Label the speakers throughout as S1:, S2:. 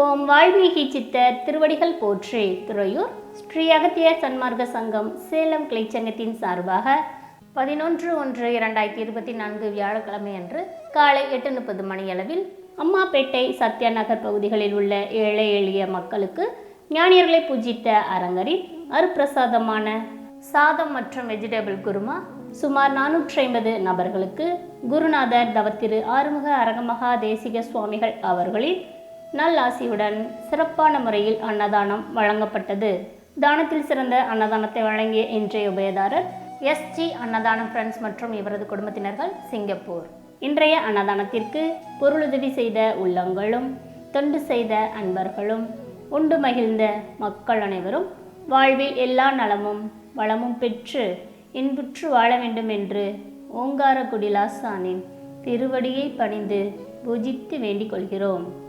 S1: ஓம் வால்மீகி சித்தர் திருவடிகள் போற்றி துறையூர் ஸ்ரீ அகத்தியர் சன்மார்க்க சங்கம் சேலம் கிளைச்சங்கத்தின் சார்பாக பதினொன்று ஒன்று இரண்டாயிரத்தி இருபத்தி நான்கு வியாழக்கிழமை அன்று காலை எட்டு முப்பது மணியளவில் அம்மாப்பேட்டை சத்யா நகர் பகுதிகளில் உள்ள ஏழை எளிய மக்களுக்கு ஞானியர்களை பூஜித்த அரங்கரின் அருப்பிரசாதமான சாதம் மற்றும் வெஜிடபிள் குருமா சுமார் நானூற்றி ஐம்பது நபர்களுக்கு குருநாதர் தவத்திரு ஆறுமுக அரங்கமகா தேசிக சுவாமிகள் அவர்களின் நல்லாசியுடன் சிறப்பான முறையில் அன்னதானம் வழங்கப்பட்டது. தானத்தில் சிறந்த அன்னதானத்தை வழங்கிய இன்றைய உபயதாரர் எஸ்ஜி அன்னதானம் ஃப்ரெண்ட்ஸ் மற்றும் இவரது குடும்பத்தினர்கள் சிங்கப்பூர். இன்றைய அன்னதானத்திற்கு பொருளுதவி செய்த உள்ளங்களும் தொண்டு செய்த அன்பர்களும் உண்டு மகிழ்ந்த மக்கள் அனைவரும் வாழ்வில் எல்லா நலமும் வளமும் பெற்று இன்புற்று வாழ வேண்டும் என்று ஓங்கார குடிலாசானின் திருவடியை பணிந்து பூஜித்து வேண்டிக் கொள்கிறோம்.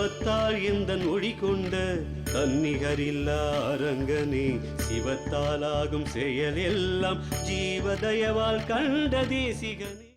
S2: தவத்தால் இந்த நொடி கொண்ட தன்னிகரில்லா அரங்கனே சிவத்தாலாகும் செயல் எல்லாம் ஜீவதயவால் கண்ட தேசிகனே.